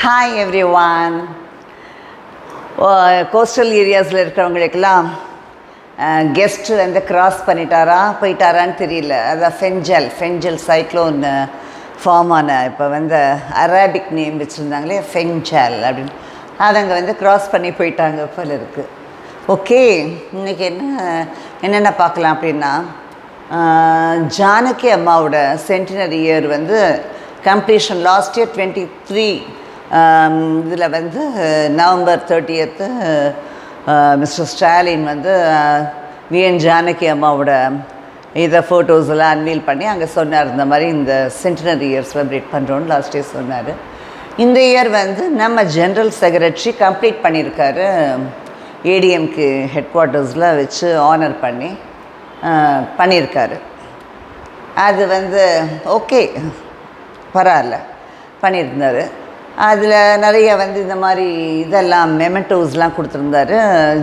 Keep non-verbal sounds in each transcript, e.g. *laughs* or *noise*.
Hi everyone coastal ஏரியாஸில் இருக்கிறவங்களுக்கெல்லாம் guest வந்து கிராஸ் பண்ணிட்டாரா போயிட்டாரான்னு தெரியல. அதான் ஃபென்ஜல் ஃபென்ஜல் சைக்ளோன் ஃபார்ம் ஆன இப்போ வந்து அராபிக் நேம் வச்சுருந்தாங்களே ஃபென்ஜல் அப்படின்னு. அதங்க வந்து கிராஸ் பண்ணி போயிட்டாங்க போல இருக்குது ஓகே இன்றைக்கி என்ன என்னென்ன பார்க்கலாம் அப்படின்னா ஜானகி அம்மாவோட சென்டினரி இயர் வந்து completion last year twenty three இதில் வந்து நவம்பர் தேர்ட்டியத்து மிஸ்டர் ஸ்டாலின் வந்து விஎன் ஜானகி அம்மாவோட இதை ஃபோட்டோஸ் எல்லாம் அன்வீல் பண்ணி அங்கே சொன்னார் இந்த மாதிரி இந்த சென்டினரி இயர் செலிப்ரேட் பண்ணுறோன்னு லாஸ்ட் இயர் சொன்னார். இந்த இயர் வந்து நம்ம ஜென்ரல் செக்ரட்டரி கம்ப்ளீட் பண்ணியிருக்காரு ஏடிஎம்க்கு ஹெட் குவார்ட்டர்ஸில் வச்சு ஆனர் பண்ணி பண்ணியிருக்காரு அது வந்து ஓகே பரவாயில்ல பண்ணியிருந்தார் அதில் நிறைய வந்து இந்த மாதிரி இதெல்லாம் மெமெண்டோஸ்லாம் கொடுத்துருந்தாரு.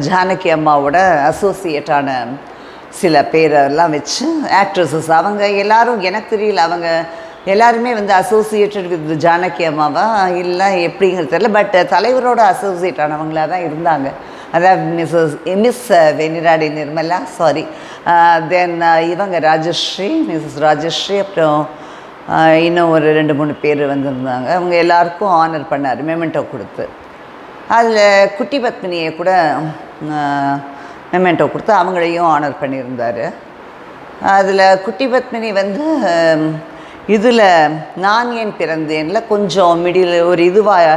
ஜானகி அம்மாவோட அசோசியேட்டான சில பேரெல்லாம் வச்சு ஆக்ட்ரஸஸ் அவங்க எல்லாரும் எனக்கு தெரியல அவங்க எல்லாருமே வந்து அசோசியேட்டட் வித் ஜானகி அம்மாவா? இல்லை எப்படிங்கிறது தெரியல. பட் தலைவரோட அசோசியேட் ஆனவங்களாக தான் இருந்தாங்க. அதாவது Mrs Miss Venniradai Nirmala sorry then இவங்க ராஜஸ்ரீ மிஸ்ஸஸ் ராஜஸ்ரீ அப்புறம் இன்னும் ஒரு ரெண்டு மூணு பேர் வந்திருந்தாங்க. அவங்க எல்லாருக்கும் ஆனர் பண்ணார் மெமெண்டோ கொடுத்து. அதில் குட்டி பத்மினியை கூட மெமெண்டோ கொடுத்து அவங்களையும் ஆனர் பண்ணியிருந்தார். அதில் குட்டி பத்மினி வந்து இதில் நான் ஏன் பிறந்தேனில் கொஞ்சம் மிடில் ஒரு இதுவாக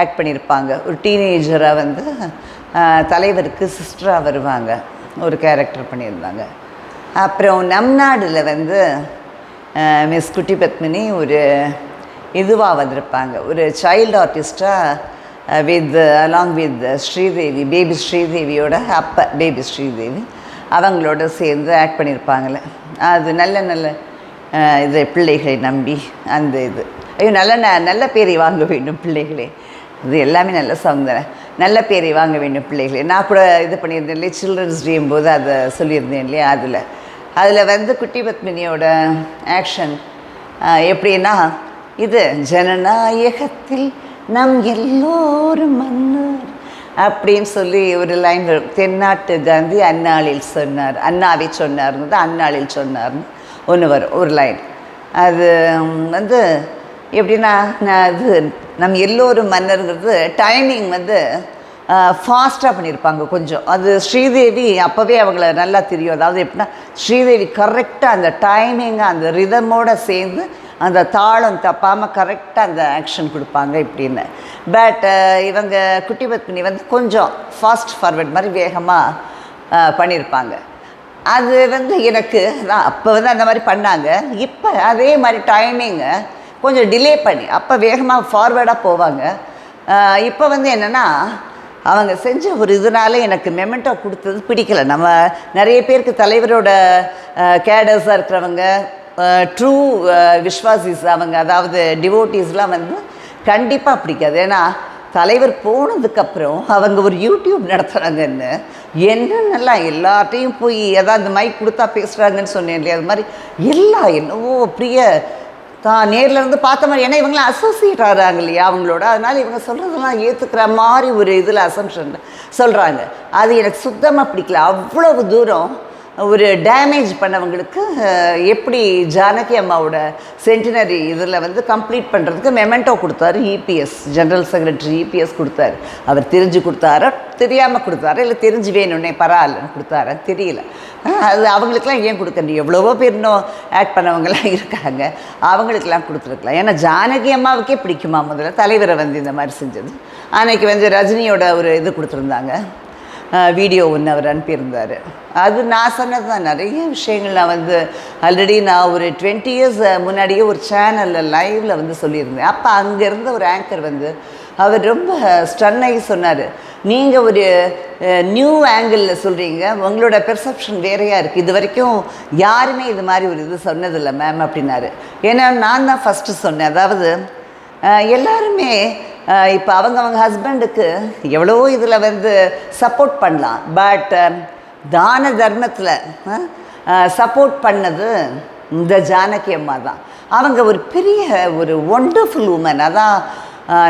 ஆக்ட் பண்ணியிருப்பாங்க. ஒரு டீனேஜராக வந்து தலைவருக்கு சிஸ்டராக வருவாங்க. ஒரு கேரக்டர் பண்ணியிருந்தாங்க. அப்புறம் நம் நாடில் வந்து மிஸ் குட்டி பத்மினி ஒரு இதுவாக வந்திருப்பாங்க. ஒரு child ஆர்டிஸ்டாக with along with Sridevi baby ஸ்ரீதேவியோட அப்பா பேபி ஸ்ரீதேவி அவங்களோட சேர்ந்து ஆக்ட் பண்ணியிருப்பாங்களே அது நல்ல நல்ல இது பிள்ளைகளை நம்பி அந்த இது. ஐயோ நல்ல ந- நல்ல பேரை வாங்க வேண்டும் பிள்ளைகளே. இது எல்லாமே நல்ல சவுந்தரம் நல்ல பேரை வாங்க வேண்டும் பிள்ளைகளே. நான் கூட இது பண்ணியிருந்தேன் இல்லையா? சில்ட்ரன்ஸ் டேயும் போது அதை சொல்லியிருந்தேன் இல்லையா? அதில். அதில் வந்து குட்டி பத்மினியோட ஆக்ஷன் எப்படின்னா இது ஜனநாயகத்தில் நம் எல்லோரும் மன்னர் அப்படின்னு சொல்லி ஒரு லைன் வரும். தென்னாட்டு காந்தி அன்னாளில் சொன்னார். அண்ணாவை சொன்னார்னு அந்நாளில் சொன்னார்னு ஒன்று வரும். ஒரு லைன் அது வந்து எப்படின்னா நான் அது நம் எல்லோரும் மன்னருங்கிறது டைமிங் வந்து ஃபாஸ்ட்டாக பண்ணியிருப்பாங்க கொஞ்சம். அது ஸ்ரீதேவி அப்போவே அவங்கள நல்லா தெரியும். அதாவது எப்படின்னா ஸ்ரீதேவி கரெக்டாக அந்த டைமிங்காக அந்த ரிதமோடு சேர்ந்து அந்த தாளம் தப்பாமல் கரெக்டாக அந்த ஆக்ஷன் கொடுப்பாங்க இப்படின்னு. பட் இவங்க குட்டி பத்மினி வந்து கொஞ்சம் ஃபாஸ்ட் ஃபார்வர்ட் மாதிரி வேகமாக பண்ணியிருப்பாங்க அது வந்து எனக்கு நான் அப்போ வந்து அந்த மாதிரி பண்ணாங்க. இப்போ அதே மாதிரி டைமிங்கை கொஞ்சம் டிலே பண்ணி அப்போ வேகமாக ஃபார்வேர்டாக போவாங்க. இப்போ வந்து என்னென்னா அவங்க செஞ்ச ஒரு இதனால எனக்கு மெமெண்டோ கொடுத்தது பிடிக்கல. நம்ம நிறைய பேருக்கு தலைவரோட கேடர்ஸாக இருக்கிறவங்க ட்ரூ விஸ்வாசிஸ் அவங்க அதாவது டிவோட்டிஸ்லாம் வந்து கண்டிப்பாக பிடிக்காது. ஏன்னா தலைவர் போனதுக்கப்புறம் அவங்க ஒரு யூடியூப் நடத்துகிறாங்கன்னு என்னென்னலாம் எல்லார்ட்டையும் போய் ஏதாவது மைக் கொடுத்தா பேசுகிறாங்கன்னு சொன்னேன் இல்லையா? அது மாதிரி எல்லாம் என்னவோ பிரிய தான் நேரில் இருந்து பார்த்த மாதிரி. ஏன்னா இவங்களாம் அசோசியேட் ஆகிறாங்க இல்லையா அவங்களோட. அதனால் இவங்க சொல்கிறதெல்லாம் ஏற்றுக்கிற மாதிரி ஒரு இதில் அசம்ஷன் சொல்கிறாங்க அது எனக்கு சுத்தமாக பிடிக்கல. அவ்வளவு தூரம் ஒரு டேமேஜ் பண்ணவங்களுக்கு எப்படி ஜானகி அம்மாவோட சென்டினரி இதில் வந்து கம்ப்ளீட் பண்ணுறதுக்கு மெமெண்டோ கொடுத்தாரு இபிஎஸ் ஜென்ரல் செக்ரட்டரி இபிஎஸ் கொடுத்தாரு. அவர் தெரிஞ்சு கொடுத்தாரா தெரியாமல் கொடுத்தாரோ இல்லை தெரிஞ்சு வேணும்னே பரவாயில்லன்னு கொடுத்தாரா தெரியல. அது அவங்களுக்கெல்லாம் ஏன் கொடுக்கணும் எவ்வளவோ பேர் இன்னும் ஆக்ட் பண்ணவங்களாம் *laughs* இருக்காங்க. அவங்களுக்கெல்லாம் கொடுத்துருக்கலாம். ஏன்னா ஜானகி அம்மாவுக்கே பிடிக்குமா முதல்ல? தலைவரை வந்து இந்த மாதிரி செஞ்சது. அன்னைக்கு வந்து ரஜினியோட ஒரு இது கொடுத்துருந்தாங்க. வீடியோ ஒன்று அவர் அனுப்பியிருந்தார். அது நான் சொன்னது தான் நிறைய விஷயங்கள் நான் வந்து ஆல்ரெடி நான் ஒரு டுவெண்ட்டி இயர்ஸ் முன்னாடியே ஒரு சேனலில் லைவில் வந்து சொல்லியிருந்தேன். அப்போ அங்கே இருந்த ஒரு ஆங்கர் வந்து அவர் ரொம்ப ஸ்டன் ஆகி சொன்னார். நீங்கள் ஒரு நியூ ஆங்கிளில் சொல்கிறீங்க உங்களோட பெர்செப்ஷன் வேறையாக இருக்குது இது வரைக்கும் யாருமே இது மாதிரி ஒரு இது சொன்னதில்லை மேம் அப்படின்னாரு. ஏன்னா நான் தான் ஃபஸ்ட்டு சொன்னேன். அதாவது எல்லாருமே இப்போ அவங்க அவங்க ஹஸ்பண்டுக்கு எவ்வளோ இதில் வந்து சப்போர்ட் பண்ணலாம். பட் தான தர்மத்தில் சப்போர்ட் பண்ணது இந்த ஜானகி அம்மா தான். அவங்க ஒரு பெரிய ஒரு ஒண்டர்ஃபுல் உமன் அதான்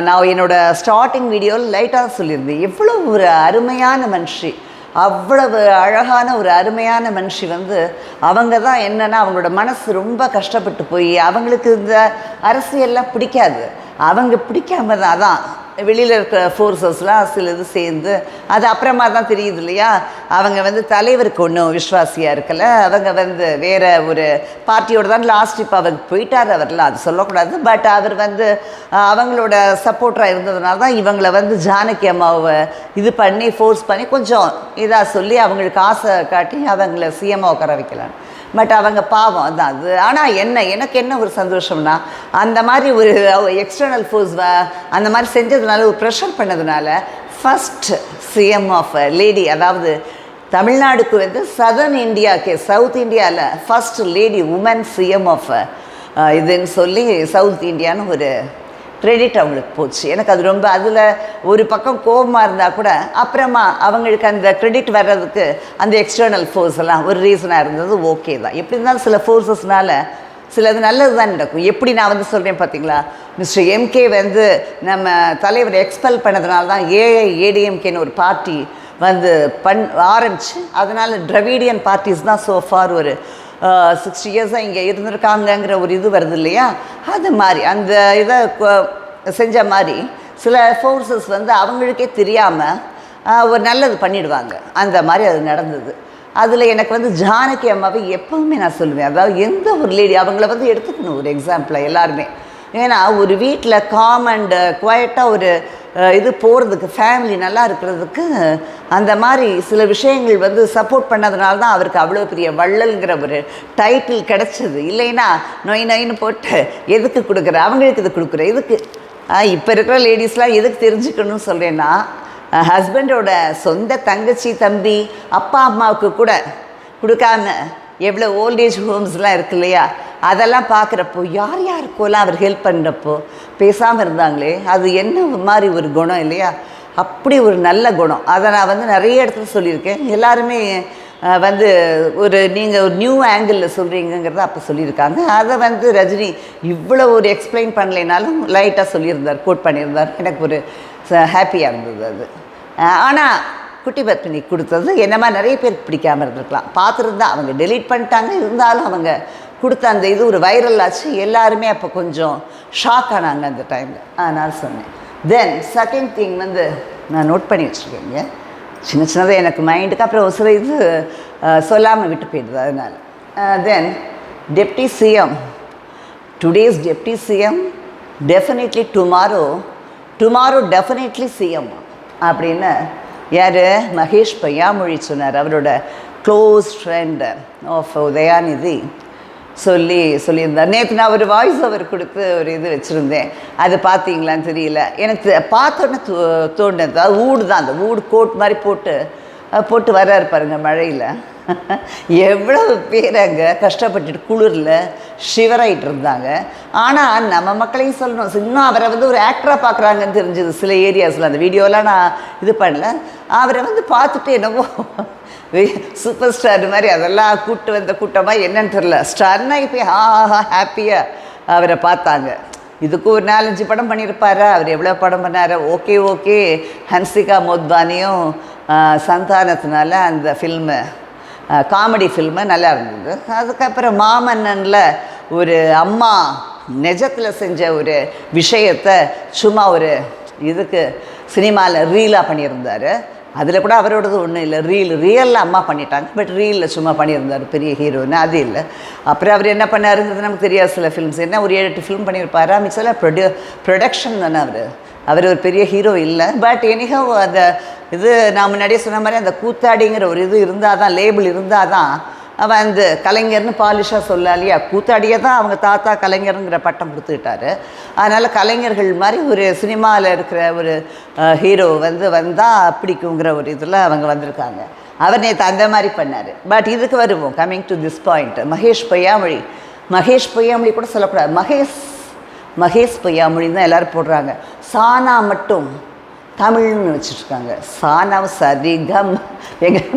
நான் என்னோடய ஸ்டார்டிங் வீடியோவில் லைட்டாக சொல்லியிருந்தேன். எவ்வளோ ஒரு அருமையான மனுஷி. அவ்வளவு அழகான ஒரு அருமையான மனுஷி வந்து அவங்க தான் என்னென்னா அவங்களோட மனசு ரொம்ப கஷ்டப்பட்டு போய் அவங்களுக்கு இந்த அரசியல்லாம் பிடிக்காது. அவங்க பிடிக்காம தான் அதான் வெளியில் இருக்கிற ஃபோர்ஸஸ்லாம் சில இது சேர்ந்து அது அப்புறமா தான் தெரியுது இல்லையா? அவங்க வந்து தலைவருக்கு ஒன்றும் விஸ்வாசியாக இருக்கல. அவங்க வந்து வேற ஒரு பார்ட்டியோட தான் லாஸ்ட் இப்போ அவங்க போயிட்டார் அவர்லாம் அது சொல்லக்கூடாது. பட் அவர் வந்து அவங்களோட சப்போர்ட்டராக இருந்ததுனால தான் இவங்களை வந்து ஜானகி அம்மாவை இது பண்ணி ஃபோர்ஸ் பண்ணி கொஞ்சம் இதாக சொல்லி அவங்களுக்கு ஆசை காட்டி அவங்கள சிஎம்மா உட்கார வைக்கலாம் பட் அவங்க பாவம் அதான் அது. ஆனால் என்ன எனக்கு என்ன ஒரு சந்தோஷம்னா அந்த மாதிரி ஒரு எக்ஸ்டர்னல் ஃபோர்ஸ் அந்த மாதிரி செஞ்சதுனால ஒரு ப்ரெஷர் பண்ணதுனால ஃபஸ்ட் சிஎம் ஆஃப் லேடி அதாவது தமிழ்நாடுக்கு வந்து சதர்ன் இந்தியாவுக்கு சவுத் இந்தியாவில் first lady woman CM of இதுன்னு சொல்லி சவுத் இந்தியான்னு ஒரு கிரெடிட் அவங்களுக்கு போச்சு. எனக்கு அது ரொம்ப அதில் ஒரு பக்கம் கோபமாக இருந்தால் கூட அப்புறமா அவங்களுக்கு அந்த கிரெடிட் வர்றதுக்கு அந்த எக்ஸ்டர்னல் ஃபோர்ஸ் எல்லாம் ஒரு ரீசனாக இருந்தது ஓகே தான். எப்படி இருந்தாலும் சில ஃபோர்ஸஸ்னால சிலது நல்லது தான் நடக்கும். எப்படி நான் வந்து சொல்கிறேன் பார்த்தீங்களா மிஸ்டர் எம்கே வந்து நம்ம தலைவர் எக்ஸ்பெல் பண்ணதுனால தான் ஏஐ ஏடிஎம்கேன்னு ஒரு பார்ட்டி வந்து பண் ஆரம்பிச்சு அதனால் ட்ரவிடியன் பார்ட்டிஸ் தான் ஸோ ஃபார் ஒரு சிக்ஸ்டி இயர்ஸாக இங்கே இருந்திருக்காங்கங்கிற ஒரு இது வருது இல்லையா? அது மாதிரி அந்த இதை செஞ்ச மாதிரி சில ஃபோர்ஸஸ் வந்து அவங்களுக்கே தெரியாமல் ஒரு நல்லது பண்ணிடுவாங்க. அந்த மாதிரி அது நடந்தது. அதில் எனக்கு வந்து ஜானகி அம்மாவை எப்போவுமே நான் சொல்லுவேன். அதாவது எந்த ஒரு லேடி அவங்கள வந்து எடுத்துக்கணும் ஒரு எக்ஸாம்பிளாக எல்லாருமே. ஏன்னா ஒரு வீட்டில் காம் அண்ட் குவாய்ட்டாக ஒரு இது போகிறதுக்கு ஃபேமிலி நல்லா இருக்கிறதுக்கு அந்த மாதிரி சில விஷயங்கள் வந்து சப்போர்ட் பண்ணதுனால தான் அவருக்கு அவ்வளோ பெரிய வள்ளல்ங்கிற ஒரு டைட்டில் கிடச்சிது. இல்லைன்னா நொய் நொயின்னு போட்டு எதுக்கு கொடுக்குற? அவங்களுக்கு இது கொடுக்குற? எதுக்கு? இப்போ இருக்கிற லேடிஸ்லாம் எதுக்கு தெரிஞ்சுக்கணும்னு சொல்கிறேன்னா ஹஸ்பண்டோட சொந்த தங்கச்சி தம்பி அப்பா அம்மாவுக்கு கூட கொடுக்காம எவ்வளோ ஓல்டேஜ் ஹோம்ஸ்லாம் இருக்கு இல்லையா? அதெல்லாம் பார்க்குறப்போ யார் யாருக்கோலாம் அவர் ஹெல்ப் பண்ணுறப்போ பேசாமல் இருந்தாங்களே அது என்ன மாதிரி ஒரு குணம் இல்லையா? அப்படி ஒரு நல்ல குணம். அதை நான் வந்து நிறைய இடத்துல சொல்லியிருக்கேன். எல்லாருமே வந்து ஒரு நீங்கள் ஒரு நியூ ஆங்கிளில் சொல்கிறீங்கிறத அப்போ சொல்லியிருக்காங்க. அதை வந்து ரஜினி இவ்வளோ ஒரு எக்ஸ்பிளைன் பண்ணலைனாலும் லைட்டாக சொல்லியிருந்தார் கோட் பண்ணியிருந்தார். எனக்கு ஒரு ஹாப்பியாக இருந்தது அது. ஆனால் குட்டி பத்மினி கொடுத்தது. என்னமா நிறைய பேருக்கு பிடிக்காம இருந்திருக்கலாம். பார்த்துருந்தா அவங்க டெலீட் பண்ணிட்டாங்க. இருந்தாலும் அவங்க கொடுத்த அந்த இது ஒரு வைரல் ஆச்சு. எல்லாருமே அப்போ கொஞ்சம் ஷாக் ஆனாங்க அந்த டைமில் அதனால் சொன்னேன். தென் செகண்ட் திங் வந்து நான் நோட் பண்ணி வச்சுருக்கேங்க. சின்ன சின்னதாக எனக்கு மைண்டுக்கு அப்புறம் ஒரு சில இது சொல்லாமல் விட்டு போயிடுது அதனால். Then deputy CM today's deputy CM definitely tomorrow tomorrow definitely CM அப்படின்னு யார்? மகேஷ் பையாமொழி சொன்னார். அவரோட க்ளோஸ் ஃப்ரெண்டு ஆஃப் உதயாநிதி சொல்லி சொல்லியிருந்தார். நேற்று நான் ஒரு வாய்ஸ் அவர் கொடுத்து ஒரு இது வச்சுருந்தேன். அது பார்த்தீங்களான்னு தெரியல. எனக்கு பார்த்தோன்னே தோ தோணுது. அது ஊடு தான். அந்த ஊடு கோட் மாதிரி போட்டு போட்டு வர்றாரு பாருங்கள் மழையில். எவ்வளவு பேர் அங்கே கஷ்டப்பட்டுட்டு குளிரில் ஷிவராயிட்டு இருந்தாங்க. ஆனால் நம்ம மக்களையும் சொல்லணும். இன்னும் அவரை வந்து ஒரு ஆக்டராக பார்க்குறாங்கன்னு தெரிஞ்சது சில ஏரியாஸில் அந்த வீடியோலாம் நான் இது பண்ணல. அவரை வந்து பார்த்துட்டு என்னவோ சூப்பர் ஸ்டார் மாதிரி அதெல்லாம் கூப்பிட்டு வந்த கூட்டமாக என்னன்னு தெரில ஸ்டார்னா இப்போ ஆஹா ஹாப்பியாக அவரை பார்த்தாங்க. இதுக்கு ஒரு நாலஞ்சு படம் பண்ணியிருப்பாரா? அவர் எவ்வளோ படம் பண்ணார்? Okay okay. ஹன்சிகா மோத்வானியும் சந்தானத்தினால அந்த ஃபில்மு காமெடி ஃபில்மு நல்லா இருந்தது. அதுக்கப்புறம் மாமன்னனில் ஒரு அம்மா நெஜத்தில் செஞ்ச ஒரு விஷயத்தை சும்மா ஒரு இதுக்கு சினிமாவில் ரீலாக பண்ணியிருந்தார். அதில் கூட அவரோடது ஒன்றும் இல்லை. ரீல் ரியலில் அம்மா பண்ணிட்டாங்க. பட் ரீலில் சும்மா பண்ணியிருந்தார். பெரிய ஹீரோன்னு அது இல்லை. அப்புறம் அவர் என்ன பண்ணாருங்கிறது நமக்கு தெரியாது சில ஃபிலிம்ஸ் என்ன ஒரு ஏழு எட்டு ஃபிலிம் பண்ணியிருப்பாரா மிச்சம் ப்ரொடியூ ப்ரொடக்ஷன் தானே அவர். அவர் ஒரு பெரிய ஹீரோ இல்லை. பட் எனிஹவ் அந்த இது நான் முன்னாடியே சொன்ன மாதிரி அந்த கூத்தாடிங்கிற ஒரு இது இருந்தால் தான் லேபிள் இருந்தால் தான் அவன் அந்த கலைஞர்னு பாலிஷாக சொல்ல இல்லையா? கூத்தாடியே தான் அவங்க தாத்தா கலைஞருங்கிற பட்டம் கொடுத்துக்கிட்டாரு. அதனால் கலைஞர்கள் மாதிரி ஒரு சினிமாவில் இருக்கிற ஒரு ஹீரோ வந்து வந்தால் பிடிக்குங்கிற ஒரு இதில் அவங்க வந்திருக்காங்க. அவர் நேற்று அந்த மாதிரி பண்ணார். பட் இதுக்கு வருவோம். Coming to this point Mahesh Poyyamozhi. Mahesh Poyyamozhi கூட சொல்லக்கூடாது. மகேஷ் மகேஷ் பொய்யாமொழின்னு தான் எல்லோரும் போடுறாங்க. சானா மட்டும் தமிழ்னு வச்சுருக்காங்க சானா சரிகம் எங்கள்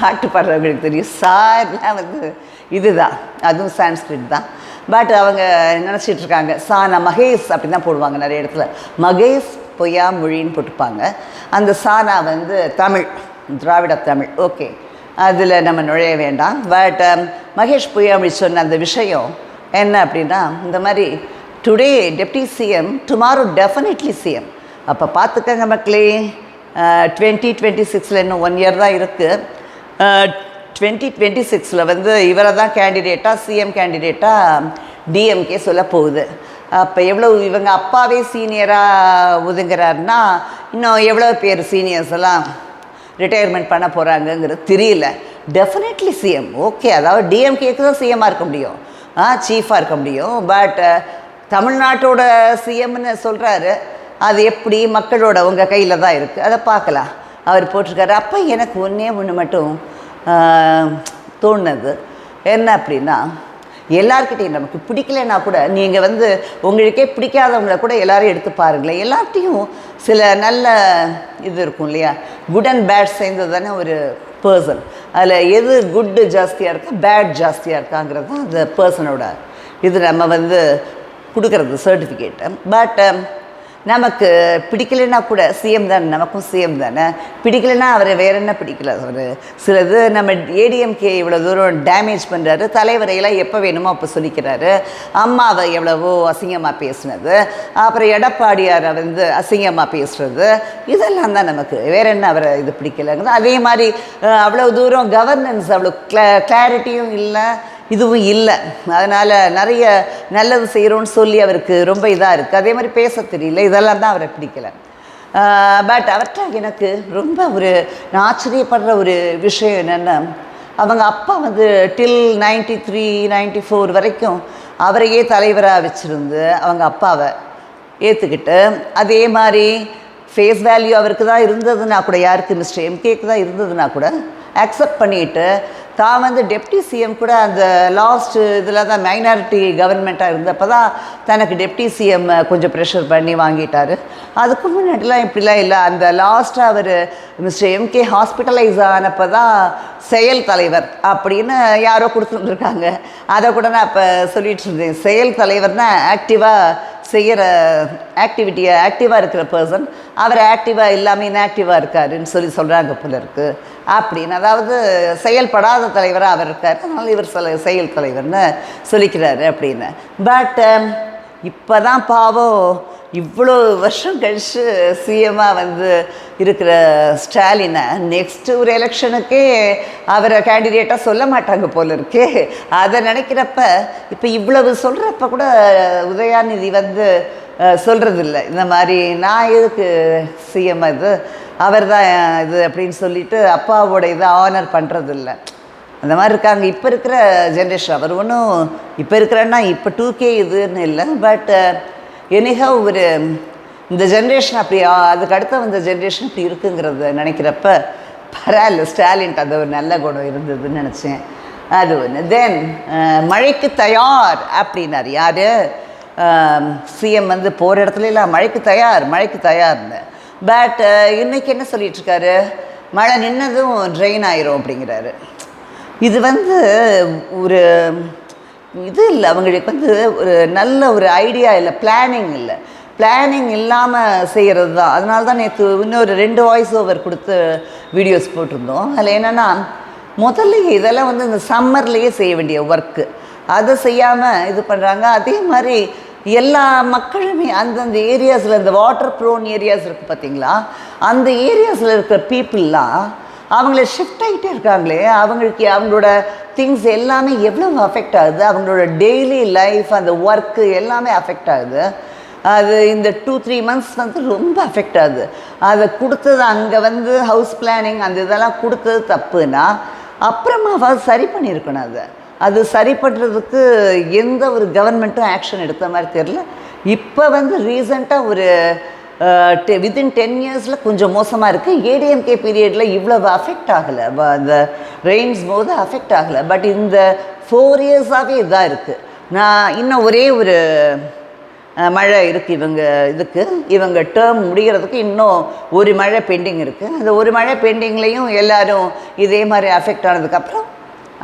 பாட்டு பாடுறவங்களுக்கு தெரியும். சார்லாம் வந்து இதுதான். அதுவும் சான்ஸ்கிரிட் தான். பட் அவங்க நினச்சிட்டு இருக்காங்க சானா மகேஷ் அப்படின்னு தான் போடுவாங்க நிறைய இடத்துல. மகேஷ் பொய்யா மொழின்னு போட்டுப்பாங்க. அந்த சானா வந்து தமிழ் திராவிட தமிழ். ஓகே. அதில் நம்ம நுழைய வேண்டாம். பட் மகேஷ் பொய்யாமொழி சொன்ன அந்த விஷயம் என்ன அப்படின்னா இந்த மாதிரி today deputy CM tomorrow definitely CM அப்போ பார்த்துக்கங்க மக்களே டுவெண்ட்டி டுவெண்ட்டி சிக்ஸில் இன்னும் ஒன் இயர் தான் இருக்குது டுவெண்ட்டி டுவெண்ட்டி சிக்ஸில் வந்து இவரை தான் கேண்டிடேட்டாக சிஎம் கேண்டிடேட்டாக டிஎம்கே சொல்ல போகுது. அப்போ எவ்வளோ இவங்க அப்பாவே சீனியராக ஒதுங்குறாருன்னா இன்னும் எவ்வளோ பேர் சீனியர்ஸ் எல்லாம் ரிட்டையர்மெண்ட் பண்ண போகிறாங்கங்கிறது தெரியல. டெஃபினெட்லி சிஎம் ஓகே அதாவது டிஎம்கேக்கு தான் சிஎம்மாக இருக்க முடியும். ஆ சீஃபாக இருக்க முடியும். பட் தமிழ்நாட்டோட சிஎம்னு சொல்கிறாரு அது எப்படி மக்களோட உங்கள் கையில் தான் இருக்குது அதை பார்க்கலாம். அவர் போட்டிருக்காரு. அப்போ எனக்கு ஒன்றே ஒன்று மட்டும் தோணுது. என்ன அப்படின்னா எல்லார்கிட்டையும் நமக்கு பிடிக்கலைன்னா கூட நீங்கள் வந்து உங்களுக்கே பிடிக்காதவங்கள கூட எல்லாரையும் எடுத்து பாருங்களேன். எல்லார்ட்டையும் சில நல்ல இது இருக்கும் இல்லையா? குட் அண்ட் பேட் சேர்ந்தது தானே ஒரு பர்சன் அதில் எது குட்டு ஜாஸ்தியாக இருக்கா பேட் ஜாஸ்தியாக இருக்காங்கிறது தான் அந்த பர்சனோட இது. நம்ம வந்து கொடுக்கறது சர்டிஃபிகேட்டு பட் um, நமக்கு பிடிக்கலைன்னா கூட சிஎம் தானே நமக்கும் சிஎம் தானே. பிடிக்கலைன்னா அவர் வேற என்ன பிடிக்கல? அவர் சிலது நம்ம ஏடிஎம்கே இவ்வளோ தூரம் டேமேஜ் பண்ணுறாரு தலைவரையெல்லாம் எப்போ வேணுமோ அப்போ சொல்லிக்கிறாரு. அம்மாவை எவ்வளவோ அசிங்கமாக பேசுனது. அப்புறம் எடப்பாடியாரை வந்து அசிங்கமாக பேசுறது. இதெல்லாம் தான் நமக்கு. வேற என்ன அவரை இது பிடிக்கலங்கிறது? அதே மாதிரி அவ்வளோ தூரம் கவர்னன்ஸ் அவ்வளோ கிளா கிளாரிட்டியும் இல்லை. இதுவும் இல்லை. அதனால் நிறைய நல்லது செய்கிறோன்னு சொல்லி அவருக்கு ரொம்ப இதாக இருக்குது அதே மாதிரி பேச தெரியல. இதெல்லாம் தான் அவரை பிடிக்கல. பட் அவர்கிட்ட எனக்கு ரொம்ப ஒரு நான் ஆச்சரியப்படுற ஒரு விஷயம் என்னென்னா அவங்க அப்பா வந்து till ninety three ninety four வரைக்கும் அவரையே தலைவராக வச்சுருந்து அவங்க அப்பாவை ஏற்றுக்கிட்டு அதே மாதிரி ஃபேஸ் வேல்யூ அவருக்கு தான் இருந்ததுன்னா கூட யாருக்கு மிஸ்டர் எம்கேக்கு தான் இருந்ததுன்னா கூட அக்செப்ட் பண்ணிட்டு தான் வந்து டெப்டி சிஎம் கூட அந்த லாஸ்ட் இதில் தான் மைனாரிட்டி கவர்மெண்ட்டாக இருந்தப்போ தான் தனக்கு டெப்டி சிஎம் கொஞ்சம் ப்ரெஷர் பண்ணி வாங்கிட்டார். அதுக்கு முன்னாடிலாம் இப்படிலாம் இல்லை. அந்த லாஸ்ட்டாக அவர் மிஸ்டர் எம்கே ஹாஸ்பிட்டலைஸ் ஆனப்போ தான் செயல் தலைவர் அப்படின்னு யாரோ கொடுத்துருந்துருக்காங்க அதை கூட நான் இப்போ சொல்லிட்டு இருந்தேன். செயல் தலைவர்னா ஆக்டிவாக செய்கிற ஆக்டிவிட்டியை ஆக்டிவாக இருக்கிற பர்சன் அவர் ஆக்டிவாக இல்லாமல் இன்ஆக்டிவாக இருக்காருன்னு சொல்லி சொல்கிறாங்க போல இருக்குது அப்படின்னு. அதாவது செயல்படாத தலைவராக அவர் இருக்கார். அதனால் இவர் சில செயல் தலைவர்னு சொல்லிக்கிறாரு அப்படின்னு. பட் um, இப்போ தான் பாவம் இவ்வளோ வருஷம் கழிச்சு சிஎம்மாக வந்து இருக்கிற ஸ்டாலினை நெக்ஸ்ட்டு ஒரு எலெக்ஷனுக்கே அவரை கேண்டிடேட்டாக சொல்ல மாட்டாங்க போல இருக்கே. அதை நினைக்கிறப்ப இப்போ இவ்வளவு சொல்கிறப்ப கூட உதயாநிதி வந்து சொல்கிறதில்ல இந்த மாதிரி நான் எதுக்கு சிஎம் இது அவர் தான் இது அப்படின்னு சொல்லிட்டு அப்பாவோட இதை ஆனர் பண்ணுறதில்ல அந்த மாதிரி இருக்காங்க. இப்போ இருக்கிற ஜென்ரேஷன் அவர் ஒன்றும் இப்போ இருக்கிறன்னா இப்போ டூ கே இதுன்னு இல்லை. பட் எனிகா ஒரு இந்த ஜென்ரேஷன் அப்படி அதுக்கு அடுத்த வந்த ஜென்ரேஷன் இப்படி இருக்குங்கிறத நினைக்கிறப்ப பரவாயில்ல ஸ்டாலின்ட்டு அது ஒரு நல்ல குணம் இருந்ததுன்னு நினச்சேன். அது ஒன்று தென் மழைக்கு தயார் அப்படின்னார். யார்? சிஎம் வந்து போகிற இடத்துல இல்லை மழைக்கு தயார் மழைக்கு தயார்னு. பட் uh, இன்றைக்கி என்ன சொல்லிகிட்ருக்காரு மழை நின்னதும் ட்ரெயின் ஆயிரும் அப்படிங்கிறாரு. இது வந்து ஒரு இது இல்லை அவங்களுக்கு வந்து ஒரு நல்ல ஒரு ஐடியா இல்லை பிளானிங் இல்லை. பிளானிங் இல்லாமல் செய்கிறது தான் அதனால தான் நேற்று இன்னொரு ரெண்டு வாய்ஸ் ஓவர் கொடுத்து வீடியோஸ் போட்டிருந்தோம். அதில் என்னென்னா முதல்ல இதெல்லாம் வந்து இந்த சம்மர்லேயே செய்ய வேண்டிய ஒர்க்கு அதை செய்யாமல் இது பண்ணுறாங்க அதே மாதிரி எல்லா மக்களுமே அந்தந்த ஏரியாஸில் இந்த வாட்டர் ப்ரோன் ஏரியாஸ் இருக்குது பார்த்தீங்களா அந்த ஏரியாஸில் இருக்கிற பீப்புளெலாம் அவங்கள ஷிஃப்ட் ஆகிட்டே இருக்காங்களே அவங்களுக்கு அவங்களோட திங்ஸ் எல்லாமே எவ்வளோ அஃபெக்ட் ஆகுது? அவங்களோட டெய்லி லைஃப் அந்த ஒர்க்கு எல்லாமே அஃபெக்ட் ஆகுது. அது இந்த டூ த்ரீ மந்த்ஸ் வந்து ரொம்ப அஃபெக்ட் ஆகுது. அதை கொடுத்தது அங்கே வந்து ஹவுஸ் பிளானிங் அந்த இதெல்லாம் கொடுத்தது தப்புனா அப்புறமா சரி பண்ணியிருக்கணும் அதை. அது சரி பண்ணுறதுக்கு எந்த ஒரு கவர்மெண்ட்டும் ஆக்ஷன் எடுத்த மாதிரி தெரில இப்போ வந்து ரீசண்டாக ஒரு வித்தின் டென் இயர்ஸில் கொஞ்சம் மோசமாக இருக்குது ஏடிஎம்கே பீரியடில் இவ்வளவு அஃபெக்ட் ஆகலை. அந்த ரெயின்ஸ் போது அஃபெக்ட் ஆகலை. பட் இந்த ஃபோர் இயர்ஸாகவே இதாக இருக்குது நான் இன்னும் ஒரே ஒரு மழை இருக்குது இவங்க இதுக்கு. இவங்க டேர்ம் முடிகிறதுக்கு இன்னும் ஒரு மழை பெண்டிங் இருக்குது அந்த ஒரு மழை பெண்டிங்லேயும் எல்லாரும் இதே மாதிரி அஃபெக்ட் ஆனதுக்கப்புறம்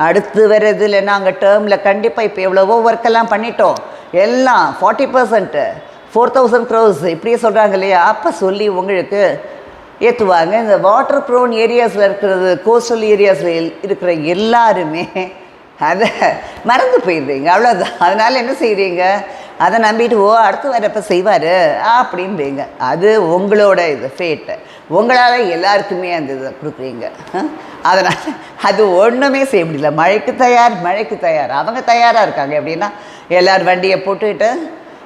அடுத்து வர்றதுல நாங்கள் டேர்மில் கண்டிப்பாக இப்போ எவ்வளவோ ஒர்க்கெல்லாம் பண்ணிட்டோம். எல்லாம் forty percent four thousand crores இப்படியே சொல்கிறாங்க இல்லையா? அப்போ சொல்லி உங்களுக்கு ஏற்றுவாங்க இந்த வாட்டர் ப்ரோன் ஏரியாஸில் இருக்கிறது கோஸ்டல் ஏரியாஸில் இருக்கிற எல்லாருமே அதை மறந்து போயிடுறீங்க. அவ்வளோதான் அதனால் என்ன செய்கிறீங்க அதை நம்பிட்டு ஓ அடுத்து வரப்போ செய்வார் அப்படின்றீங்க. அது உங்களோட இது ஃபேட்டு உங்களால் எல்லாருக்குமே அந்த இதை கொடுக்குறீங்க. அதனால் அது ஒன்றுமே செய்ய முடியல. மழைக்கு தயார் மழைக்கு தயார். அவங்க தயாராக இருக்காங்க. எப்படின்னா எல்லார் வண்டியை போட்டுக்கிட்டு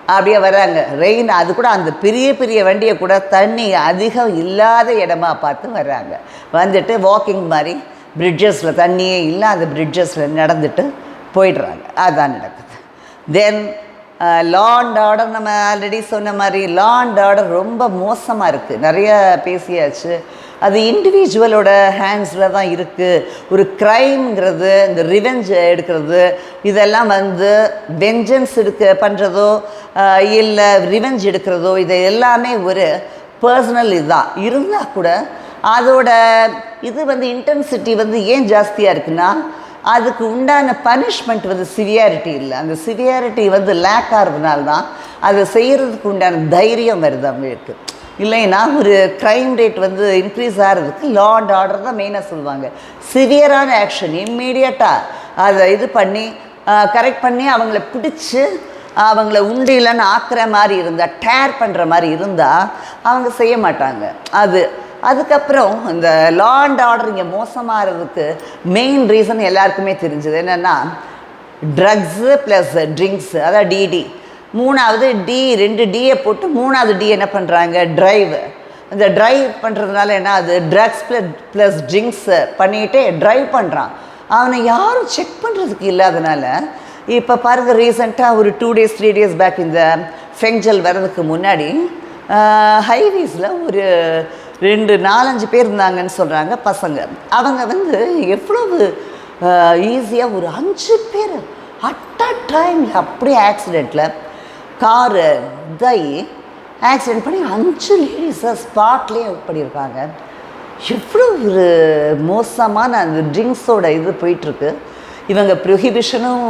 அப்படியே வர்றாங்க. ரெயின் அது கூட அந்த பெரிய பெரிய வண்டியை கூட தண்ணி அதிகம் இல்லாத இடமா பார்த்து வர்றாங்க. வந்துட்டு வாக்கிங் மாதிரி பிரிட்ஜஸில் தண்ணியே இல்லாத பிரிட்ஜஸில் நடந்துட்டு போயிடுறாங்க. அதுதான் நடக்குது. தென் லா அண்ட் ஆர்டர் நம்ம ஆல்ரெடி சொன்ன மாதிரி லா அண்ட் ஆர்டர் ரொம்ப மோசமாக இருக்குது நிறைய பேசியாச்சு. அது இண்டிவிஜுவலோட ஹேண்ட்ஸில் தான் இருக்குது ஒரு க்ரைம்ங்கிறது இந்த ரிவெஞ்ச் எடுக்கிறது இதெல்லாம் வந்து வெஞ்சன்ஸ் எடுக்க பண்ணுறதோ இல்லை ரிவெஞ்ச் எடுக்கிறதோ இது எல்லாமே ஒரு பர்சனல் இதுதான். இருந்தால் கூட அதோட இது வந்து இன்டென்சிட்டி வந்து ஏன் ஜாஸ்தியாக இருக்குன்னா அதுக்கு உண்டான பனிஷ்மெண்ட் வந்து சிவியாரிட்டி இல்லை. அந்த சிவியாரிட்டி வந்து லேக் ஆகிறதுனால தான் அதை செய்கிறதுக்கு உண்டான தைரியம் வருது அவங்களுக்கு. இல்லைன்னா ஒரு க்ரைம் ரேட் வந்து இன்க்ரீஸ் ஆகிறதுக்கு லா அண்ட் ஆர்டர் தான் மெயினாக சொல்லுவாங்க. சிவியரான ஆக்ஷன் இம்மீடியட்டாக அதை இது பண்ணி கரெக்ட் பண்ணி அவங்கள பிடிச்சி அவங்கள உண்டு இல்லைன்னு ஆக்குற மாதிரி இருந்தால் டேர் பண்ணுற மாதிரி இருந்தால் அவங்க செய்ய மாட்டாங்க. அது அதுக்கப்புறம் இந்த லா அண்ட் ஆர்டர் இங்கே மோசமாகிறதுக்கு மெயின் ரீசன் எல்லாருக்குமே தெரிஞ்சது. என்னென்னா ட்ரக்ஸு ப்ளஸ் ட்ரிங்க்ஸு அதான் டிடி மூணாவது டி ரெண்டு டியை போட்டு மூணாவது டி என்ன பண்ணுறாங்க ட்ரைவ் இந்த ட்ரைவ் பண்ணுறதுனால என்ன அது ட்ரக்ஸ் ப்ளஸ் ப்ளஸ் ட்ரிங்க்ஸு பண்ணிகிட்டே ட்ரைவ் பண்ணுறான் அவனை யாரும் செக் பண்ணுறதுக்கு இல்லாதனால இப்போ பாருங்கள் ரீசெண்டாக ஒரு two days three days back இந்த ஃபெங்ஜல் வர்றதுக்கு முன்னாடி ஹைவேஸில் ஒரு ரெண்டு நாலஞ்சு பேர் இருந்தாங்கன்னு சொல்கிறாங்க பசங்க. அவங்க வந்து எவ்வளவு ஈஸியாக ஒரு அஞ்சு பேர் அட் அ டைமில் அப்படியே ஆக்சிடெண்ட்டில் காரு இதாகி ஆக்சிடெண்ட் பண்ணி அஞ்சு லேடிஸை ஸ்பாட்லேயே பண்ணியிருக்காங்க. எவ்வளோ ஒரு மோசமான அந்த ட்ரிங்க்ஸோட இது போயிட்டுருக்கு இவங்க ப்ரொஹிபிஷனும்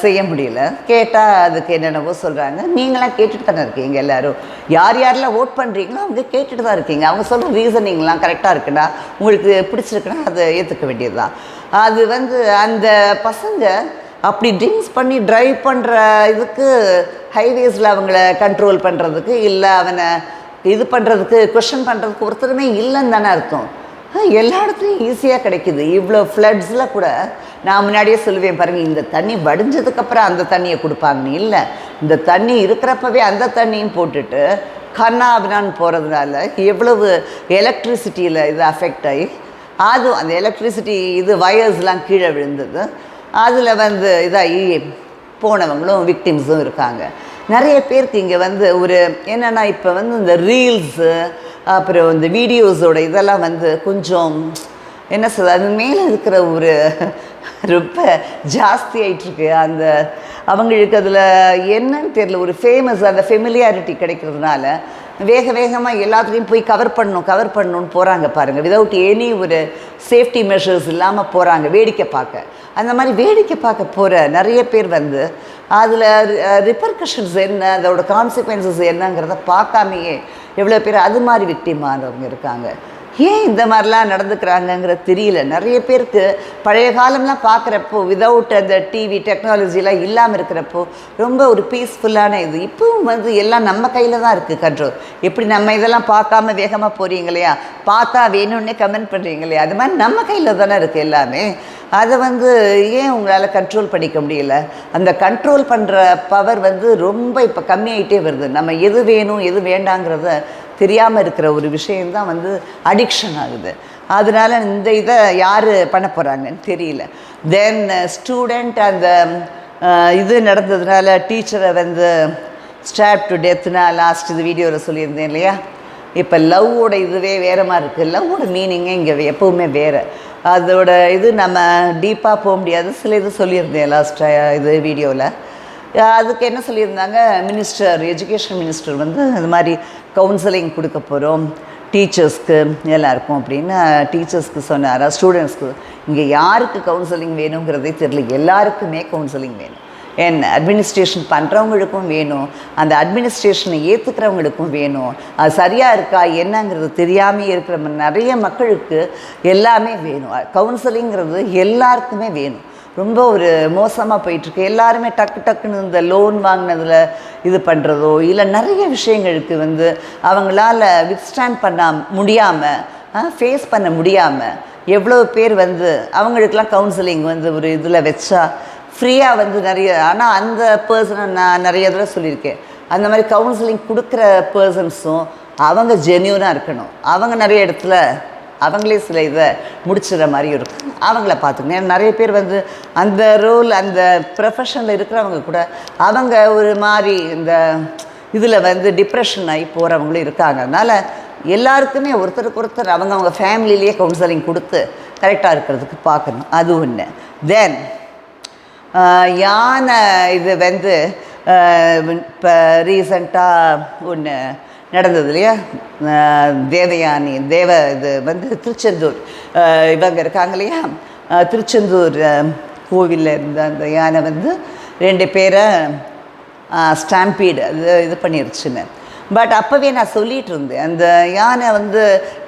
செய்ய முடியல. கேட்டால் அதுக்கு என்னென்னவோ சொல்கிறாங்க நீங்களாம் கேட்டுட்டு தானே இருக்கீங்க எல்லோரும். யார் யாரெல்லாம் ஓட் பண்ணுறீங்களோ அவங்க கேட்டுட்டு தான் இருக்கீங்க. அவங்க சொல்கிற ரீசனிங்லாம் கரெக்டாக இருக்குன்னா உங்களுக்கு பிடிச்சிருக்குன்னா அதை ஏற்றுக்க வேண்டியது தான் அது வந்து அந்த பசங்க அப்படி ட்ரிங்க்ஸ் பண்ணி ட்ரைவ் பண்ணுற இதுக்கு ஹைவேஸில் அவங்கள கண்ட்ரோல் பண்ணுறதுக்கு இல்லை அவனை இது பண்ணுறதுக்கு கொஷன் பண்ணுறதுக்கு ஒருத்தருமே இல்லைன்னு தானே அர்த்தம். எல்லா இடத்துலையும் ஈஸியாக கிடைக்குது. இவ்வளோ ஃப்ளட்ஸில் கூட நான் முன்னாடியே சொல்லுவேன் பாருங்கள் இந்த தண்ணி வடிஞ்சதுக்கப்புறம் அந்த தண்ணியை கொடுப்பாங்கன்னு இல்லை இந்த தண்ணி இருக்கிறப்பவே அந்த தண்ணியும் போட்டுட்டு கண்ணா போகிறதுனால எவ்வளவு எலக்ட்ரிசிட்டியில் இது அஃபெக்ட் ஆகி அதுவும் அந்த எலக்ட்ரிசிட்டி இது வயர்ஸ்லாம் கீழே விழுந்தது. அதில் வந்து இதாகி போனவங்களும் விக்டிம்ஸும் இருக்காங்க. நிறைய பேருக்கு இங்கே வந்து ஒரு என்னென்னா இப்போ வந்து இந்த ரீல்ஸு அப்புறம் இந்த வீடியோஸோட இதெல்லாம் வந்து கொஞ்சம் என்ன சொல்றது அது மேலே இருக்கிற ஒரு ரொம்ப ஜாஸ்தி ஆயிட்டுருக்கு. அந்த அவங்களுக்கு அதில் என்னன்னு தெரியல ஒரு ஃபேமஸ் அந்த ஃபெமிலியாரிட்டி கிடைக்கிறதுனால வேக வேகமாக எல்லாத்துலேயும் போய் கவர் பண்ணணும் கவர் பண்ணணும்னு போகிறாங்க பாருங்கள் விதவுட் எனி ஒரு சேஃப்டி மெஷர்ஸ் இல்லாமல் போகிறாங்க வேடிக்கை பார்க்க. அந்த மாதிரி வேடிக்கை பார்க்க போகிற நிறைய பேர் வந்து அதில் ரிப்பர்கஷன்ஸ் என்ன அதோட கான்சிக்வன்சஸ் என்னங்கிறத பார்க்காமையே எவ்வளோ பேர் அது மாதிரி விக்டிமானவங்க இருக்காங்க. ஏன் இந்த மாதிரிலாம் நடந்துக்கிறாங்கங்கிற தெரியல. நிறைய பேருக்கு பழைய காலம்லாம் பார்க்குறப்போ விதவுட் அந்த டிவி டெக்னாலஜிலாம் இல்லாமல் இருக்கிறப்போ ரொம்ப ஒரு பீஸ்ஃபுல்லான இது. இப்பவும் வந்து எல்லாம் நம்ம கையில் தான் இருக்குது கண்ட்ரோல். எப்படி நம்ம இதெல்லாம் பார்க்காம வேகமாக போகிறீங்க இல்லையா பார்த்தா வேணும்னே கமெண்ட் பண்ணுறீங்க இல்லையா அது மாதிரி நம்ம கையில் தானே இருக்குது எல்லாமே. அதை வந்து ஏன் உங்களால் கண்ட்ரோல் பண்ணிக்க முடியல? அந்த கண்ட்ரோல் பண்ணுற பவர் வந்து ரொம்ப இப்போ கம்மியாயிட்டே வருது. நம்ம எது வேணும் எது வேண்டாங்கிறத தெரியாமல் இருக்கிற ஒரு விஷயந்தான் வந்து அடிக்ஷன் ஆகுது. அதனால இந்த இதை யார் பண்ண போகிறாங்கன்னு தெரியல. தென் ஸ்டூடெண்ட் அந்த இது நடந்ததுனால டீச்சரை வந்து ஸ்டாப் டு டெத்னா லாஸ்ட் இது வீடியோவில் சொல்லியிருந்தேன் இல்லையா? இப்போ லவ்வோட இதுவே வேற மாதிரி இருக்குது லவ்வோட மீனிங்கே இங்கே எப்போவுமே வேறு. அதோட இது நம்ம டீப்பாக போக முடியாது. சில இது சொல்லியிருந்தேன் லாஸ்ட் uh, இது வீடியோவில் அதுக்கு என்ன சொல்லியிருந்தாங்க? மினிஸ்டர் எஜுகேஷன் மினிஸ்டர் வந்து இது மாதிரி கவுன்சிலிங் கொடுக்க போகிறோம் டீச்சர்ஸ்க்கு எல்லாருக்கும் அப்படின்னு டீச்சர்ஸ்க்கு சொன்னாரா? ஸ்டூடெண்ட்ஸ்க்கு இங்கே யாருக்கு கவுன்சிலிங் வேணுங்கிறதே தெரியல. எல்லாருக்குமே கவுன்சிலிங் வேணும். என்ன அட்மினிஸ்ட்ரேஷன் பண்ணுறவங்களுக்கும் வேணும். அந்த அட்மினிஸ்ட்ரேஷனை ஏற்றுக்கிறவங்களுக்கும் வேணும். அது சரியாக இருக்கா? என்னங்கிறது தெரியாமல் இருக்கிற நிறைய மக்களுக்கு எல்லாமே வேணும். கவுன்சிலிங்கிறது எல்லாருக்குமே வேணும். ரொம்ப ஒரு மோசமாக போயிட்டுருக்கு. எல்லாருமே டக்கு டக்குன்னு இந்த லோன் வாங்கினதில் இது பண்ணுறதோ இல்லை நிறைய விஷயங்களுக்கு வந்து அவங்களால வித்ஸ்டாண்ட் பண்ண முடியாமல் ஃபேஸ் பண்ண முடியாமல் எவ்வளோ பேர் வந்து அவங்களுக்கெல்லாம் கவுன்சிலிங் வந்து ஒரு இதில் வச்சா ஃப்ரீயாக வந்து நிறைய ஆனால் அந்த பர்சனை நான் நிறைய தடவை சொல்லியிருக்கேன். அந்த மாதிரி கவுன்சிலிங் கொடுக்குற பர்சன்ஸும் அவங்க ஜென்யூனாக இருக்கணும். அவங்க நிறைய இடத்துல அவங்களே சில இதை முடிச்சிடுற மாதிரி இருக்கும். அவங்கள பார்த்துக்கணும் ஏன்னா நிறைய பேர் வந்து அந்த ரோல் அந்த ப்ரொஃபஷனில் இருக்கிறவங்க கூட அவங்க ஒரு மாதிரி இந்த இதில் வந்து டிப்ரெஷன் ஆகி போகிறவங்களும் இருக்காங்க. அதனால் எல்லாருக்குமே ஒருத்தருக்கு ஒருத்தர் அவங்க அவங்க ஃபேமிலியிலேயே கவுன்சிலிங் கொடுத்து கரெக்டாக இருக்கிறதுக்கு பார்க்கணும். அது ஒன்று தென் யானை இது வந்து இப்போ ரீசண்டாக ஒன்று நடந்தது இல்லையா தேவயானி தேவ இது வந்து திருச்செந்தூர். இவங்க இருக்காங்க இல்லையா? திருச்செந்தூர் கோவிலில் இருந்த அந்த யானை வந்து ரெண்டு பேரை ஸ்டாம்பீடு அது இது பண்ணிருச்சுன்னு. பட் அப்போவே நான் சொல்லிட்டு இருந்தேன் அந்த யானை வந்து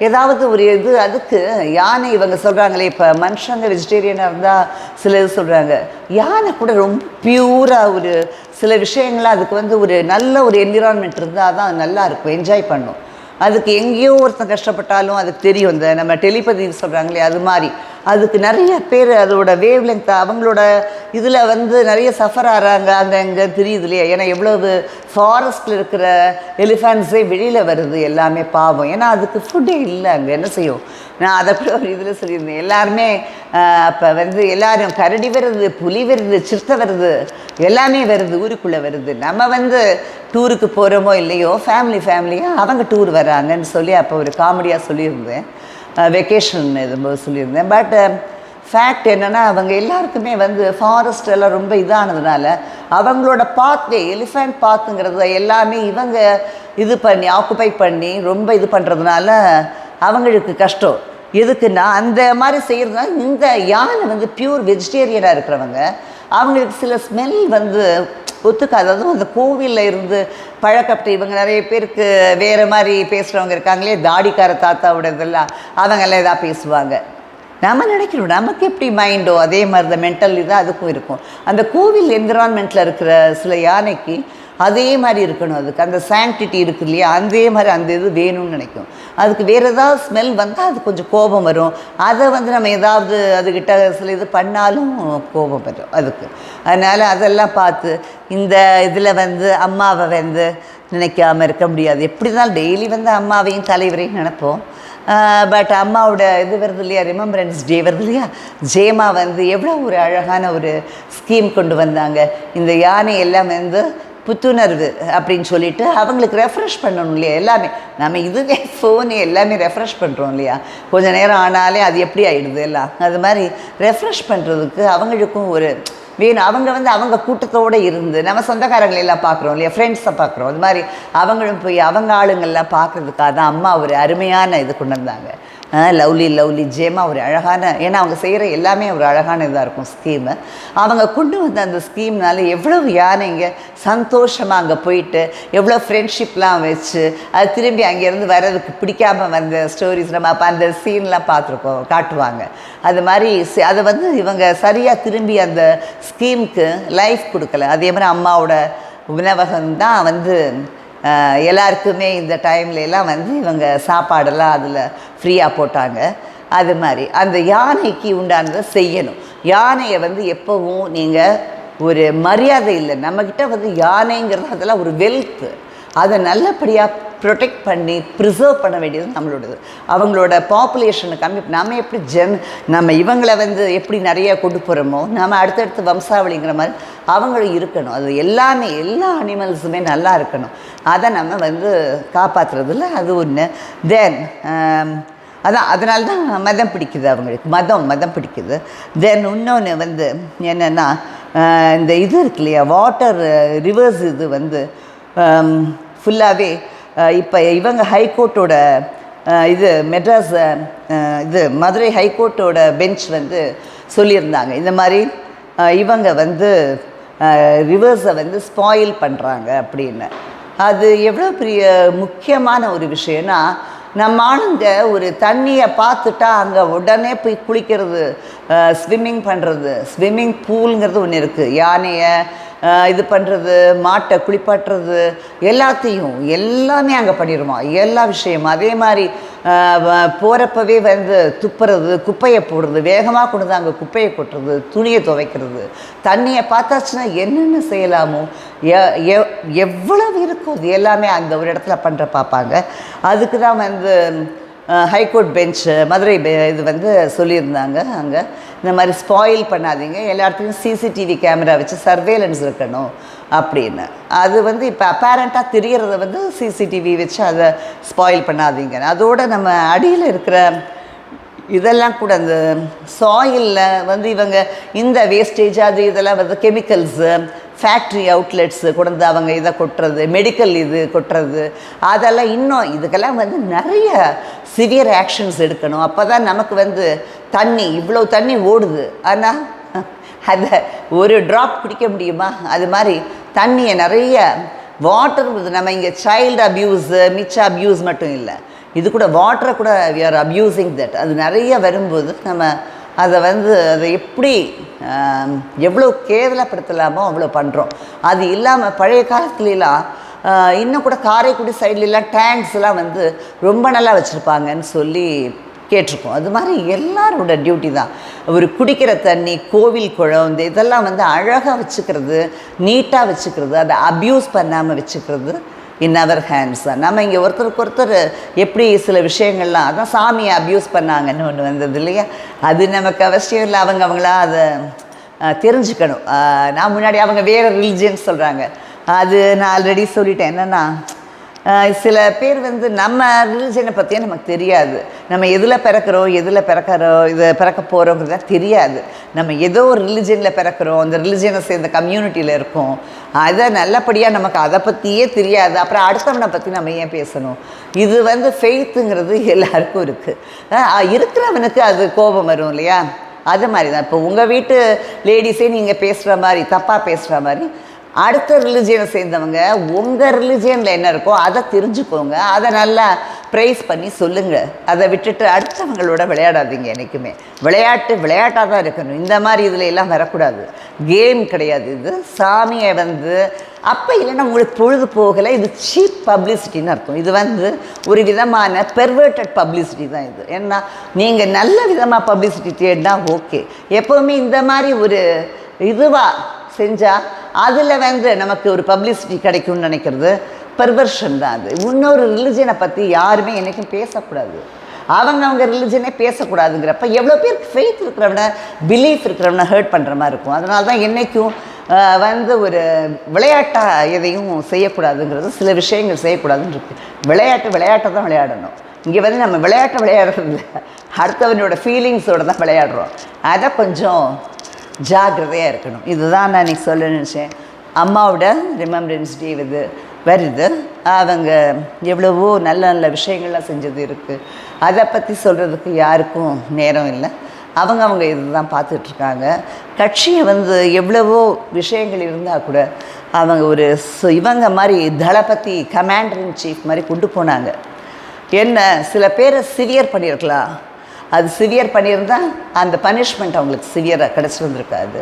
ஏதாவது ஒரு இது அதுக்கு யானை இவங்க சொல்கிறாங்களே இப்போ மனுஷங்க வெஜிடேரியனாக இருந்தால் சில இது சொல்கிறாங்க யானை கூட ரொம்ப பியூராக ஒரு சில விஷயங்கள்லாம் அதுக்கு வந்து ஒரு நல்ல ஒரு என்விரான்மெண்ட் இருந்தால் தான் நல்லா இருக்கும் என்ஜாய் பண்ணும். அதுக்கு எங்கேயோ ஒருத்தன் கஷ்டப்பட்டாலும் அதுக்கு தெரியும் இந்த நம்ம டெலிபதி சொல்கிறாங்களே அது மாதிரி. அதுக்கு நிறைய பேர் அதோட வேவ் லென்த் அவங்களோட இதில் வந்து நிறைய சஃபர் ஆகிறாங்க அங்கே அங்கே தெரியுது இல்லையா? ஏன்னா எவ்வளவு ஃபாரஸ்ட்டில் இருக்கிற எலிஃபண்ட்ஸே வெளியில் வருது எல்லாமே பாவம். ஏன்னா அதுக்கு ஃபுட்டே இல்லை அங்கே. என்ன செய்யும்? நான் அதை கூட ஒரு இதில் சொல்லியிருந்தேன். எல்லாருமே அப்போ வந்து எல்லாரும் கரடி வருது புலி வருது சிறுத்தை வருது எல்லாமே வருது ஊருக்குள்ளே வருது. நம்ம வந்து டூருக்கு போகிறோமோ இல்லையோ ஃபேமிலி ஃபேமிலியாக அவங்க டூர் வராங்கன்னு சொல்லி அப்போ ஒரு காமெடியாக சொல்லியிருந்தேன். வெக்கேஷன் இது சொல்லியிருந்தேன். பட் ஃபேக்ட் என்னென்னா அவங்க எல்லாருக்குமே வந்து ஃபாரஸ்ட் எல்லாம் ரொம்ப இதானதுனால அவங்களோட பாத்வே எலிஃபெண்ட் பாத்துங்கிறத எல்லாமே இவங்க இது பண்ணி ஆக்குபை பண்ணி ரொம்ப இது பண்ணுறதுனால அவங்களுக்கு கஷ்டம். எதுக்குன்னா அந்த மாதிரி செய்கிறதுனால இந்த யானை வந்து பியூர் வெஜிடேரியனாக இருக்கிறவங்க அவங்களுக்கு சில ஸ்மெல் வந்து ஒத்துக்காது. அதுவும் அந்த கோவிலில் இருந்து பழக்கப்பட்ட இவங்க நிறைய பேருக்கு வேறு மாதிரி பேசுகிறவங்க இருக்காங்களே தாடிக்கார தாத்தாவோட இதெல்லாம் அவங்கெல்லாம் எதாவது பேசுவாங்க. நம்ம நினைக்கிறோம் நமக்கு எப்படி மைண்டோ அதே மாதிரி தான் மென்டல் இதாக அதுக்கும் இருக்கும். அந்த கோவில் என்விரான்மெண்ட்டில் இருக்கிற சில யானைக்கு அதே மாதிரி இருக்கணும் அதுக்கு. அந்த சாங்டிட்டி இருக்கு இல்லையா? அதே மாதிரி அந்த இது வேணும்னு நினைக்கும். அதுக்கு வேறு ஏதாவது ஸ்மெல் வந்தால் அது கொஞ்சம் கோபம் வரும். அதை வந்து நம்ம ஏதாவது அதுக்கிட்ட சில இது பண்ணாலும் கோபம் வரும் அதுக்கு. அதனால் அதெல்லாம் பார்த்து இந்த இதில் வந்து அம்மாவை வந்து நினைக்காமல் இருக்க முடியாது. எப்படி தான் டெய்லி வந்து அம்மாவையும் தலைவரையும் நினைப்போம். பட் அம்மாவோட இது வருது இல்லையா? ரிமம்பரன்ஸ் டே வருது இல்லையா? ஜேமா வந்து எவ்வளோ ஒரு அழகான ஒரு ஸ்கீம் கொண்டு வந்தாங்க. இந்த யானை எல்லாம் வந்து புத்துணர்வு அப்படின்னு சொல்லிட்டு அவங்களுக்கு ரெஃப்ரெஷ் பண்ணணும் இல்லையா? எல்லாமே. நம்ம இதுவே ஃபோனு எல்லாமே ரெஃப்ரெஷ் பண்ணுறோம் இல்லையா? கொஞ்சம் நேரம் ஆனாலே அது எப்படி ஆகிடுது எல்லாம்? அது மாதிரி ரெஃப்ரெஷ் பண்ணுறதுக்கு அவங்களுக்கும் ஒரு வேணும். அவங்க வந்து அவங்க கூட்டத்தோடு இருந்து நம்ம சொந்தக்காரங்களை எல்லாம் பார்க்குறோம் இல்லையா? ஃப்ரெண்ட்ஸை பார்க்குறோம். அது மாதிரி அவங்களும் போய் அவங்க ஆளுங்கள்லாம் பார்க்குறதுக்காக தான் அம்மா ஒரு அருமையான இது கொண்டு வந்தாங்க. லவ்லி லவ்லி ஜேமா ஒரு அழகான ஏன்னா அவங்க செய்கிற எல்லாமே ஒரு அழகான இதாக இருக்கும் ஸ்கீமு அவங்க கொண்டு வந்த அந்த ஸ்கீம்னால எவ்வளவு யானைங்க சந்தோஷமாக அங்கே போயிட்டு எவ்வளோ ஃப்ரெண்ட்ஷிப்லாம் வச்சு அது திரும்பி அங்கேருந்து வர்றதுக்கு பிடிக்காம வந்த ஸ்டோரிஸ் நம்ம அப்போ அந்த சீன்லாம் பார்த்துருக்கோம் காட்டுவாங்க. அது மாதிரி அதை வந்து இவங்க சரியாக திரும்பி அந்த ஸ்கீமுக்கு லைஃப் கொடுக்கல. அதே மாதிரி அம்மாவோட உணவகம் தான் வந்து எல்லாருக்குமே இந்த டைம்லலாம் வந்து இவங்க சாப்பாடெல்லாம் அதில் ஃப்ரீயாக போட்டாங்க. அது மாதிரி. அந்த யானைக்கு உண்டானதை செய்யணும். யானையை வந்து எப்போவும் நீங்கள் ஒரு மரியாதை இல்லை. நம்மக்கிட்ட வந்து யானைங்கிறது அதெல்லாம் ஒரு வெல்த்து அதை நல்லபடியாக ப்ரொடெக்ட் பண்ணி ப்ரிசர்வ் பண்ண வேண்டியது நம்மளோடது. அவங்களோட பாப்புலேஷனை கம்மி நம்ம எப்படி ஜென் நம்ம இவங்களை வந்து எப்படி நிறைய கொண்டு போகிறோமோ நம்ம அடுத்தடுத்து வம்சாவளிங்கிற மாதிரி அவங்களும் இருக்கணும். அது எல்லாமே எல்லா அனிமல்ஸுமே நல்லா இருக்கணும். அதை நம்ம வந்து காப்பாற்றுறதுல அது ஒன்று தென் um, அதான் அதனால தான் மதம் பிடிக்குது அவங்களுக்கு. மதம் மதம் பிடிக்குது. தென் இன்னொன்று வந்து என்னென்னா இந்த இது இருக்கு இல்லையா? வாட்டர் ரிவர்ஸ் இது வந்து Um, ஃபுல்லாகவே uh, இப்போ இவங்க ஹைகோர்ட்டோட uh, இது மெட்ராஸ் uh, இது மதுரை ஹைகோர்ட்டோட பெஞ்ச் வந்து சொல்லியிருந்தாங்க. இந்த மாதிரி இவங்க வந்து ரிவர்ஸை வந்து ஸ்பாயில் பண்ணுறாங்க அப்படின்னு. அது எவ்வளோ பெரிய முக்கியமான ஒரு விஷயம்னா நம்ம ஆளுங்க ஒரு தண்ணியை பார்த்துட்டா அங்கே உடனே போய் குளிக்கிறது ஸ்விம்மிங் பண்ணுறது ஸ்விம்மிங் பூலுங்கிறது ஒன்று இருக்குது யானையை இது பண்ணுறது மாட்டை குளிப்பாட்டுறது எல்லாத்தையும் எல்லாமே அங்கே பண்ணிடுவான் எல்லா விஷயமும். அதே மாதிரி போகிறப்பவே வந்து துப்புறது குப்பையை போடுறது வேகமாக கொண்டு வந்து அங்கே குப்பையை கொட்டுறது துணியை துவைக்கிறது தண்ணியை பார்த்தாச்சுன்னா என்னென்ன செய்யலாமோ? எ- எ- எவ்வளவு இருக்கோ அது எல்லாமே அந்த ஒரு இடத்துல பண்ணுற பார்ப்பாங்க. அதுக்கு தான் வந்து ஹைகோர்ட் பெஞ்சு மதுரை பெ- இது வந்து சொல்லியிருந்தாங்க அங்கே. இந்த மாதிரி ஸ்பாயில் பண்ணாதீங்க. எல்லா இடத்துலையும் சிசிடிவி கேமரா வச்சு சர்வேலன்ஸ் இருக்கணும் அப்படின்னு. அது வந்து இப்போ அப்பேரண்ட்டாக தெரியறத வந்து சிசிடிவி வச்சு அதை ஸ்பாயில் பண்ணாதீங்க. அதோடு நம்ம அடியில் இருக்கிற இதெல்லாம் கூட அந்த சாயிலில் வந்து இவங்க இந்த வேஸ்டேஜ் அது இதெல்லாம் வந்து கெமிக்கல்ஸு ஃபேக்ட்ரி அவுட்லெட்ஸு கொண்டு அவங்க இதை கொட்டுறது மெடிக்கல் இது கொட்டுறது அதெல்லாம் இன்னும் இதுக்கெல்லாம் வந்து நிறைய சிவியர் ஆக்ஷன்ஸ் எடுக்கணும். அப்போ தான் நமக்கு வந்து தண்ணி இவ்வளோ தண்ணி ஓடுது. ஆனால் அதை ஒரு ட்ராப் குடிக்க முடியுமா? அது மாதிரி தண்ணியை நிறைய வாட்டர் நம்ம இங்கே சைல்டு அப்யூஸு மிச்ச அப்யூஸ் மட்டும் இல்லை. இது கூட வாட்டரை கூட வி ஆர் அப்யூசிங் தட் அது நிறைய வரும்போது நம்ம அதை வந்து அதை எப்படி எவ்வளோ கேவலப்படுத்தலாமோ அவ்வளோ பண்ணுறோம் அது இல்லாமல் பழைய காலத்துலலாம் இன்னும் கூட காரைக்குடி சைட்லலாம் டேங்க்ஸ்லாம் வந்து ரொம்ப நல்லா வச்சுருப்பாங்கன்னு சொல்லி கேட்டிருக்கோம். அது மாதிரி எல்லாரோட டியூட்டி தான். ஒரு குடிக்கிற தண்ணி கோவில் குளம் இந்த இதெல்லாம் வந்து அழகாக வச்சுக்கிறது நீட்டாக வச்சுக்கிறது அதை அப்யூஸ் பண்ணாமல் வச்சுக்கிறது இன் அவர் ஹேண்ட்ஸ் நம்ம இங்கே ஒருத்தருக்கு ஒருத்தர் எப்படி சில விஷயங்கள்லாம் அதான் சாமியை அப்யூஸ் பண்ணாங்கன்னு ஒன்று வந்தது இல்லையா? அது நமக்கு அவசியம் இல்லை. அவங்க அவங்களா அதை தெரிஞ்சுக்கணும். நான் முன்னாடி அவங்க வேறு ரிலிஜியன் சொல்கிறாங்க அது நான் ஆல்ரெடி சொல்லிட்டேன். என்னென்னா சில பேர் வந்து நம்ம ரிலிஜனை பற்றியே நமக்கு தெரியாது. நம்ம எதில் பிறக்கிறோம் எதில் பிறக்கிறோம் இதை பிறக்க போகிறோங்கிறத தெரியாது. நம்ம ஏதோ ஒரு ரிலிஜனில் பிறக்கிறோம் அந்த ரிலிஜனை சேர்ந்த கம்யூனிட்டியில் இருக்கோம். அதை நல்லபடியாக நமக்கு அதை பற்றியே தெரியாது. அப்புறம் அடுத்தவனை பற்றி நம்ம ஏன் பேசணும்? இது வந்து ஃபெய்த்துங்கிறது எல்லாருக்கும் இருக்குது இருக்கிறவனுக்கு அது கோபம் வரும் இல்லையா? அது மாதிரி தான் இப்போ உங்கள் வீட்டு லேடிஸே நீங்கள் பேசுகிற மாதிரி தப்பாக பேசுகிற மாதிரி அடுத்த ரிலிஜியனை சேர்ந்தவங்க உங்கள் ரிலிஜியனில் என்ன இருக்கோ அதை தெரிஞ்சுக்கோங்க. அதை நல்லா ப்ரைஸ் பண்ணி சொல்லுங்கள் அதை விட்டுட்டு அடுத்தவங்களோட விளையாடாதீங்க என்றைக்குமே விளையாட்டு விளையாட்டாக தான் இருக்கணும். இந்த மாதிரி இதில் எல்லாம் வரக்கூடாது. கேம் கிடையாது இது. சாமியை வந்து அப்போ இல்லைன்னா உங்களுக்கு பொழுது போகலை. இது சீப் பப்ளிசிட்டின்னு அர்த்தம். இது வந்து ஒரு விதமான பெர்வர்டட் பப்ளிசிட்டி தான் இது. ஏன்னா நீங்கள் நல்ல விதமாக பப்ளிசிட்டி தேடினா ஓகே எப்போவுமே இந்த மாதிரி ஒரு இதுவாக செஞ்சால் அதில் வந்து நமக்கு ஒரு பப்ளிசிட்டி கிடைக்கும்னு நினைக்கிறது பெர்வர்ஷன் தான் அது. இன்னொரு ரிலிஜனை பற்றி யாருமே என்றைக்கும் பேசக்கூடாது. அவங்க அவங்க ரிலிஜனே பேசக்கூடாதுங்கிறப்ப எவ்வளோ பேருக்கு ஃபெய்த் இருக்கிறவன பிலீஃப் இருக்கிறவன ஹர்ட் பண்ணுற மாதிரி இருக்கும். அதனால தான் என்றைக்கும் ஆஹ், வந்து ஒரு விளையாட்டாக எதையும் செய்யக்கூடாதுங்கிறது சில விஷயங்கள் செய்யக்கூடாதுன்னு இருக்குது விளையாட்டு விளையாட்டை தான் விளையாடணும். இங்கே வந்து நம்ம விளையாட்டை விளையாடுறது இல்லை. அடுத்தவனோட ஃபீலிங்ஸோடு தான் விளையாடுறோம். அதை கொஞ்சம் ஜாக்கிரதையாக இருக்கணும். இதுதான் நான் இன்றைக்கி சொல்ல நினச்சேன். அம்மாவோட ரிமெம்பரன்ஸ் டே இது வருது. அவங்க எவ்வளவோ நல்ல நல்ல விஷயங்கள்லாம் செஞ்சது இருக்குது அதை பற்றி சொல்கிறதுக்கு யாருக்கும் நேரம் இல்லை. அவங்க அவங்க இதுதான் பார்த்துட்ருக்காங்க கட்சியை வந்து எவ்வளவோ விஷயங்கள் இருந்தால் கூட அவங்க ஒரு இவங்க மாதிரி தளபதி கமாண்டர் இன் சீஃப் மாதிரி கொண்டு போனாங்க. என்ன சில பேரை சிவியர் பண்ணியிருக்கலாம். அது சிவியர் பண்ணியிருந்தால் அந்த பனிஷ்மெண்ட் அவங்களுக்கு சிவியராக கிடச்சிருந்துருக்காது.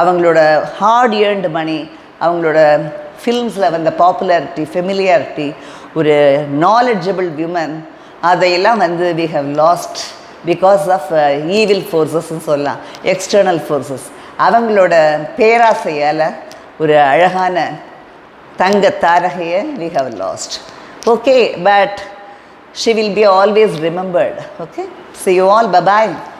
அவங்களோட ஹார்ட் ஏர்ன்டு மணி அவங்களோட ஃபில்ம்ஸில் வந்த பாப்புலாரிட்டி ஃபெமிலியாரிட்டி ஒரு நாலெட்ஜபிள் விமன் அதையெல்லாம் வந்து we have lost because of evil ஃபோர்ஸஸ்ன்னு சொல்லலாம். எக்ஸ்டர்னல் ஃபோர்ஸஸ் அவங்களோட பேராசையால் ஒரு அழகான தங்க தாரகையை we have lost okay but she will be always remembered okay? See you all bye bye